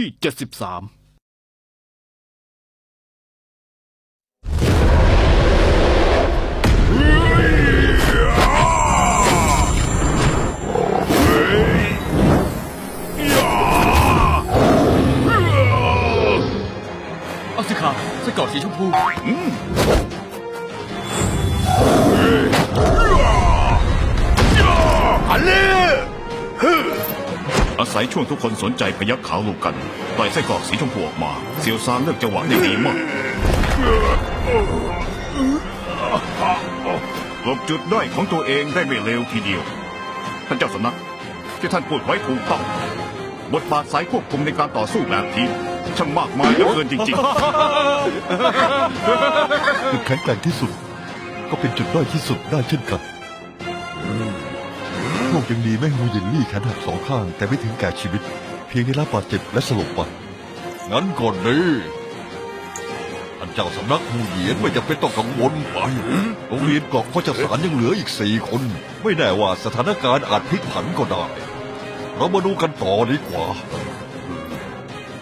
ที่เจ็ดสิบสามเอาสิขาไส้กรอกสีชมพูอันนี้ อาศัยช่วงทุกคนสนใจพยักขาวลูกกันปล่อยไส้กรอกสีชมพูออกมาเซียวซานเลือกจังหวะได้ดีมากหลบจุดด้อยของตัวเองได้ไม่เลวทีเดียว ท่านเจ้าสำนักที่ท่านพูดไว้ถูกต้องบทบาทสายควบคุมในการต่อสู้แบบทีมช่างมากมายเหลือเกินจริงจุดแข็งแกร่งที่สุด ก็เป็นจุดด้อยที่สุดได้เช่นกัน ยังดีแม่งูเยนลี่แขนหักสองข้าง แต่ไม่ถึงแก่ชีวิต เพียงได้รับบาดเจ็บและสลบไปงั้นก่อนนี้ท่านเจ้าสำนักมูเหยียนไม่จำเป็นต้องกังวลไปโรงเรียนเกาะก็จะสารยังเหลืออีกสี่คน ไม่แน่ว่าสถานการณ์อาจพลิกผันก็ได้ เรามาดูกันต่อดีกว่า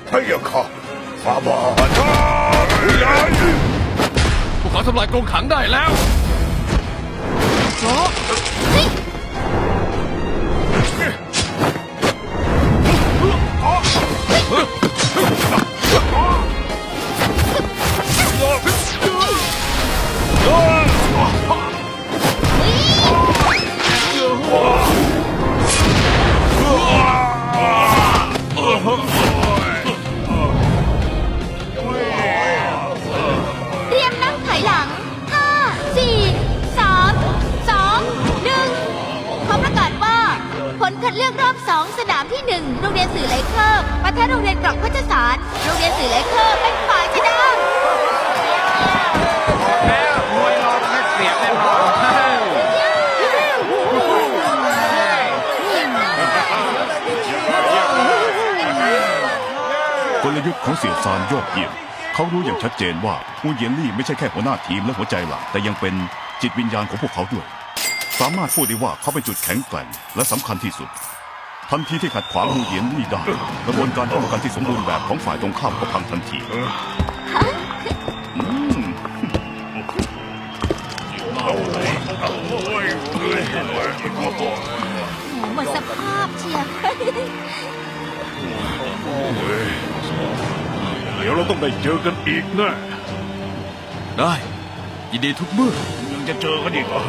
พะยะค่ะฟาบาทพวกเขาทำลายกรงขังได้แล้วเต ลคัดเลือกรอบสองสนามที่หนึ่งโรงเรียนสื่อไลเคอร์ปะทะโรงเรียนกรอกพัชสาร โรงเรียนสื่อไลเคอร์เป็นฝ่ายชนะๆกลยุทธ์ของเสี่ยวซานยอดเยี่ยม เขารู้อย่างชัดเจนว่ามูเยียนลี่ไม่ใช่แค่หัวหน้าทีมและหัวใจหลักแต่ยังเป็นจิตวิญญาณของพวกเขาด้วย สามารถพูดได้ว่าเขาเป็นจุดแข็งแกร่งและสำคัญที่สุด ทันทีที่ขัดขวางมูเหยียนลี่ได้กระบวนการป้องกันที่สมบูรณ์แบบของฝ่ายตรงข้ามก็พังทันทีหมดสภาพเชียวเดี๋ยวเราต้องได้เจอกันอีกนะได้ ยินดีทุกเมื่อยังจะเจอกันอีกเหรอ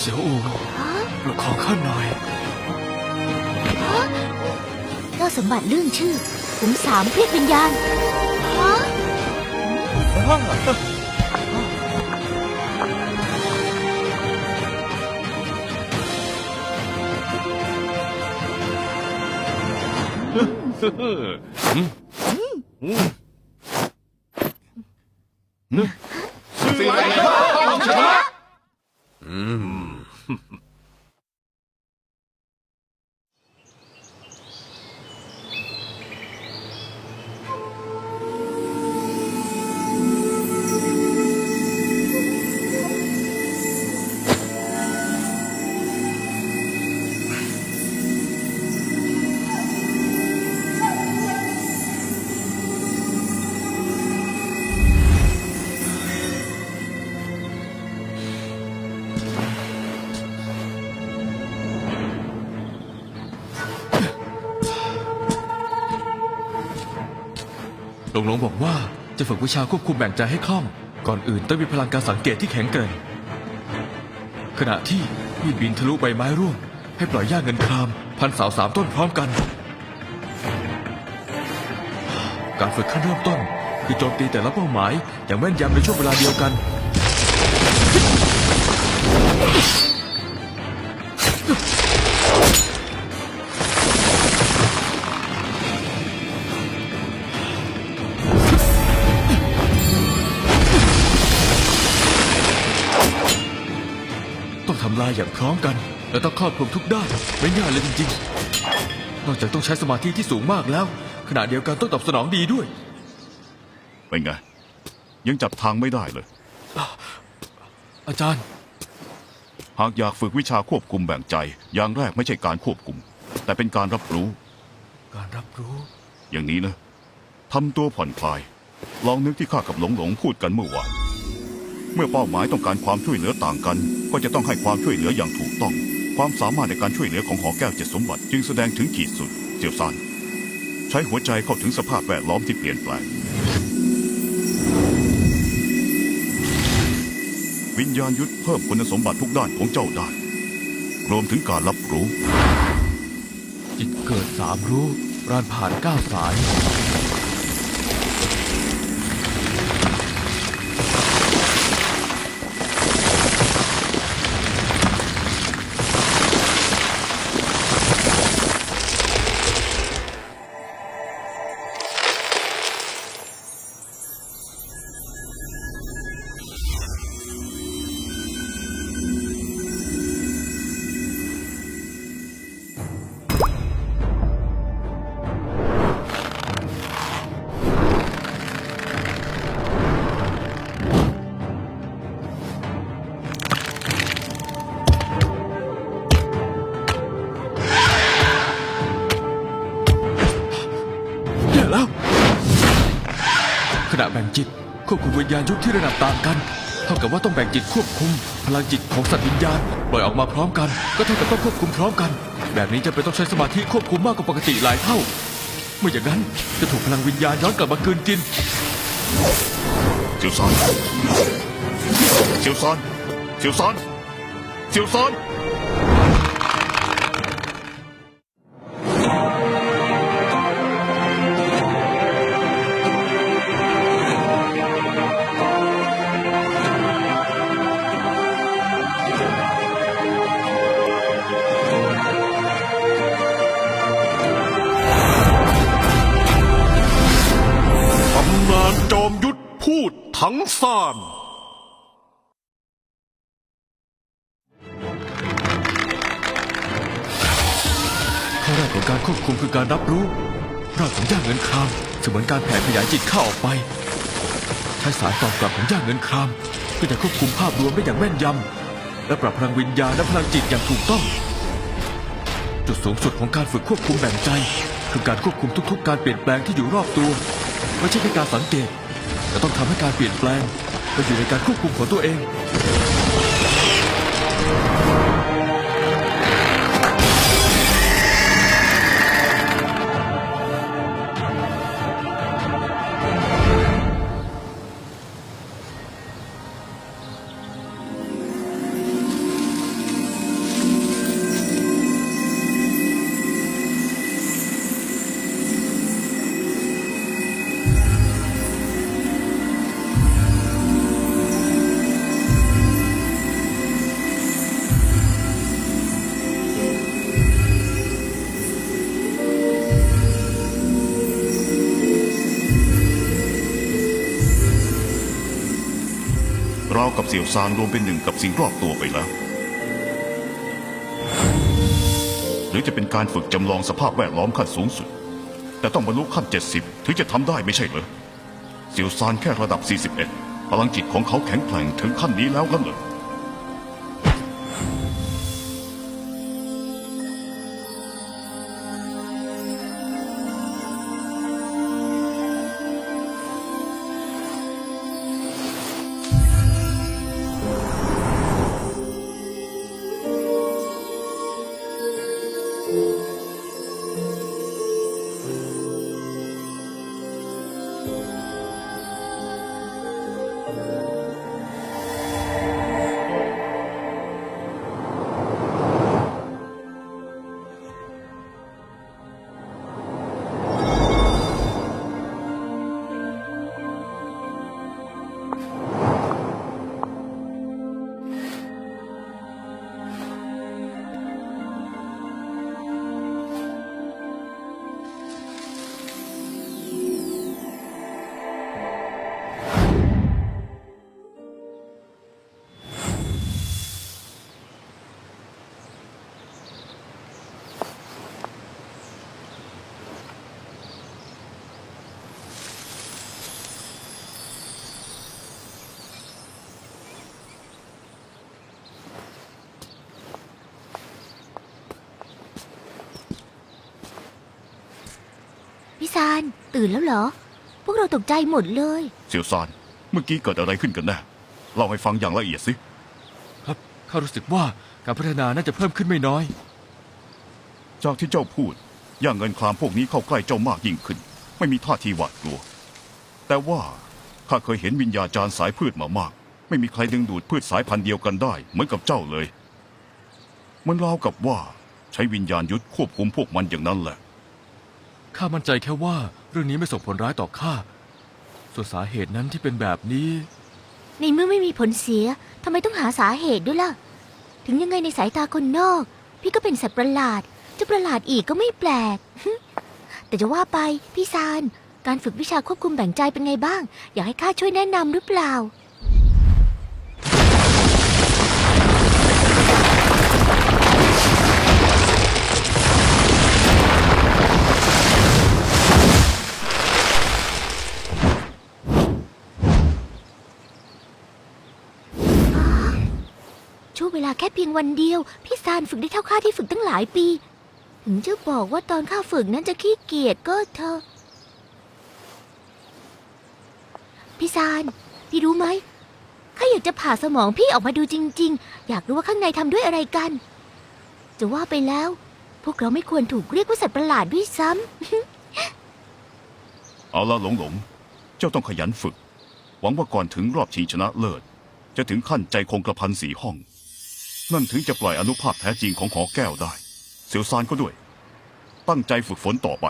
เสียวอูประคองข้าหน่อยเจ้าสมบัติเรื่องชื่อ ขุมสามเพศวิญญาณฮะ งหลวงบอกว่าจะฝึกวิชาควบคุมแบ่งใจให้คล่อง ก่อนอื่นต้องมีพลังการสังเกตที่แข็งแกร่ง ขณะที่มีดบินทะลุใบไม้ร่วง ให้ปล่อยย่าเงินคราม พันเสาสามต้นพร้อมกัน การฝึกขั้นเริ่มต้น คือโจมตีแต่ละเป้าหมายอย่างแม่นยำในช่วงเวลาเดียวกัน องทำลายอย่างพร้อมกัน และต้องครอบคลุมทุกด้านไม่ง่ายเลยจริงๆ นอกจากต้องใช้สมาธิที่สูงมากแล้ว ขณะเดียวกันต้องตอบสนองดีด้วย เป็นไง ยังจับทางไม่ได้เลย อาจารย์ หากอยากฝึกวิชาควบคุมแบ่งใจ อย่างแรกไม่ใช่การควบคุม แต่เป็นการรับรู้ การรับรู้ อย่างนี้นะทำตัวผ่อนคลาย ลองนึกที่ข้ากับหลงหลงพูดกันเมื่อวานเมื่อเป้าหมายต้องการความช่วยเหลือต่างกัน ก็จะต้องให้ความช่วยเหลืออย่างถูกต้อง ความสามารถในการช่วยเหลือของหอแก้วเจ็ดสมบัติ จึงแสดงถึงขีดสุดเจียวซานใช้หัวใจเข้าถึงสภาพแวดล้อมที่เปลี่ยนแปลงวิญญาณยุทธเพิ่มคุณสมบัติทุกด้านของเจ้าได้ รวมถึงการรับรู้ จิตเกิดสามรู้รานผ่านเก้าสาย ขณะแบ่งจิต ควบคุมวิญญาณยุทธที่ระดับต่างกัน เท่ากับว่าต้องแบ่งจิตควบคุม พลังจิตของสัตว์วิญญาณปล่อยออกมาพร้อมกัน ก็เท่ากับต้องควบคุมพร้อมกัน แบบนี้จะเป็นต้องใช้สมาธิควบคุมมากกว่าปกติหลายเท่าไม่อย่างนั้นจะถูกพลังวิญญาณย้อนกลับมาคืนกินเซียวซานเซียวซานเซียวซานเซียวซาน การรับรู้ร่างของย่าเงินครามเสมือนการแผ่ขยายจิตเข้าออกไปใช้สารตอบกลับของย่าเงินครามเพื่อจะควบคุมภาพรวมได้อย่างแม่นยำและปรับพลังวิญญาณและพลังจิตอย่างถูกต้อง จุดสูงสุดของการฝึกควบคุมแบ่งใจ คือการควบคุมทุก ๆ การเปลี่ยนแปลงที่อยู่รอบตัวไม่ใช่แค่การสังเกตแต่ต้องทำให้การเปลี่ยนแปลงมันอยู่ในการควบคุมของตัวเอง กับเสี่ยวซานรวมเป็นหนึ่งกับสิ่งรอบตัวไปแล้ว หรือจะเป็นการฝึกจำลองสภาพแวดล้อมขั้นสูงสุด แต่ต้องบรรลุขั้น 70 ถึงจะทำได้ไม่ใช่เหรอเสี่ยวซานแค่ระดับ 41 พลังจิตของเขาแข็งแกร่งถึงขั้นนี้แล้วกันเหรอ ซาน ตื่นแล้วเหรอ พวกเราตกใจหมดเลย เสี่ยวซาน เมื่อกี้เกิดอะไรขึ้นกันแน่เล่าให้ฟังอย่างละเอียดสิ ครับข้ารู้สึกว่าการพัฒนาน่าจะเพิ่มขึ้นไม่น้อย จากที่เจ้าพูด ย่างเงินคลามพวกนี้เข้าใกล้เจ้ามากยิ่งขึ้น ไม่มีท่าทีหวาดกลัว แต่ว่าข้าเคยเห็นวิญญาจารย์สายพืชมามาก ไม่มีใครดึงดูดพืชสายพันธุ์เดียวกันได้ เหมือนกับเจ้าเลย มันราวกับว่าใช้วิญญาณยุทธควบคุมพวกมันอย่างนั้นแหละ ข้ามั่นใจแค่ว่าเรื่องนี้ไม่ส่งผลร้ายต่อข้า ส่วนสาเหตุนั้นที่เป็นแบบนี้ ในเมื่อไม่มีผลเสียทำไมต้องหาสาเหตุด้วยล่ะ ถึงยังไงในสายตาคนนอก พี่ก็เป็นสัตว์ประหลาด จะประหลาดอีกก็ไม่แปลก แต่จะว่าไปพี่ซาน การฝึกวิชาควบคุมแบ่งใจเป็นไงบ้าง อยากให้ข้าช่วยแนะนำหรือเปล่า วงเวลาแค่เพียงวันเดียว พี่ซานฝึกได้เท่าข้าที่ฝึกตั้งหลายปี ถึงจะบอกว่าตอนข้าฝึกนั้นจะขี้เกียจก็เถอะพี่ซาน พี่รู้ไหมข้าอยากจะผ่าสมองพี่ออกมาดูจริง ๆ อยากรู้ว่าข้างในทำด้วยอะไรกัน จะว่าไปแล้ว พวกเราไม่ควรถูกเรียกว่าสัตว์ประหลาดด้วยซ้ำ เอาละหลงหลง เจ้าต้องขยันฝึก หวังว่าก่อนถึงรอบชิงชนะเลิศ จะถึงขั้นใจคงกระพันสีห้อง นั่นถึงจะปล่อยอนุภาพแท้จริงของหอแก้วได้ เสียวซานก็ด้วย ตั้งใจฝึกฝนต่อไป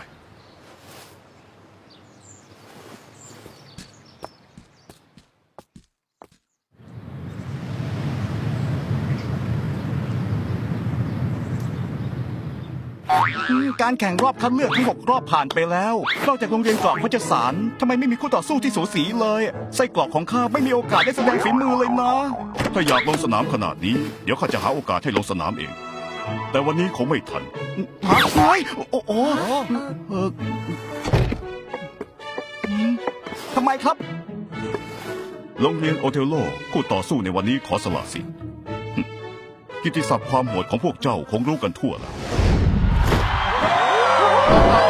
การแข่งรอบคัดเลือกทั้งหกรอบผ่านไปแล้วนอกจากโรงเรียนเกราะพชสารทำไมไม่มีคู่ต่อสู้ที่สูสีเลย ไส้กรอกของข้าไม่มีโอกาสได้แสดงฝีมือเลยนะ ถ้าอยากลงสนามขนาดนี้ เดี๋ยวข้าจะหาโอกาสให้ลงสนามเอง แต่วันนี้คงไม่ทันฮะเฮ้ยโอ้โหเอออืมทำไมครับ โรงเรียนโอเทลโลคู่ต่อสู้ในวันนี้ขอสละสิทธิ์หึกิตติศัพท์ความโหดของพวกเจ้าคงรู้กันทั่วแล้ว เ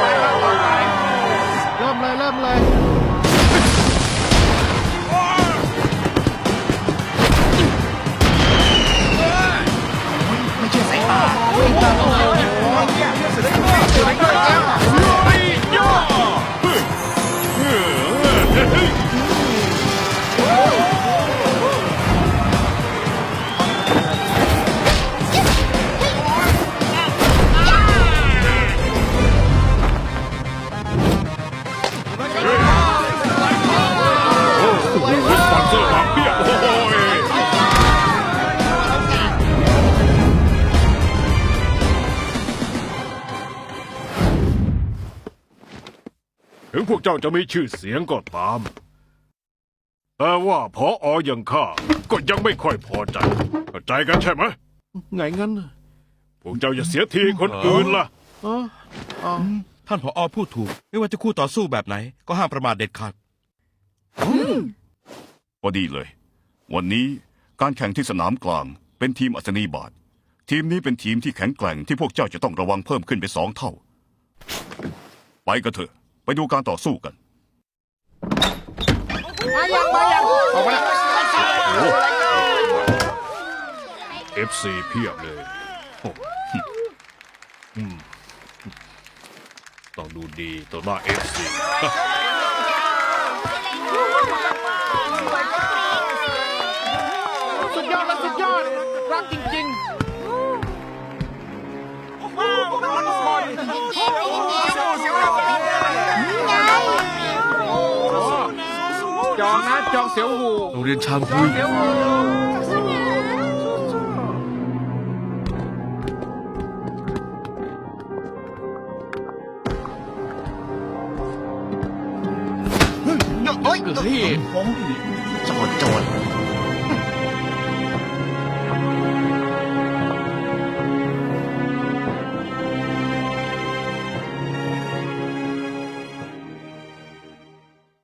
จ้าจะมีชื่อเสียงก็ตาม แต่ว่าพอออย่างข้าก็ยังไม่ค่อยพอใจเข้าใจกันใช่ไหมไงงั้นน่ะพวกเจ้าอย่าเสียทีคนอื่นล่ะ อ๋ออ๋อท่านผออพูดถูก ไม่ว่าจะคู่ต่อสู้แบบไหน ก็ห้ามประมาทเด็ดขาดพอดีเลย วันนี้การแข่งที่สนามกลาง เป็นทีมอัศนีบาท ทีมนี้เป็นทีมที่แข็งแกร่งที่พวกเจ้าจะต้องระวังเพิ่มขึ้นไปสองเท่า ไปกันเถอะ ไปดูการต่อสู้กันเอฟซีเพียบเลยโอ้อืมต้องดูดีต่อหน้าเอฟซีสุดยอดและสุดยอด รักจริงๆว้าวรักทุกคน จองนะจองเสียวหูโรงเรียนชางฮุยเสียวหูโอ้ยเฮ้ยจอดจอด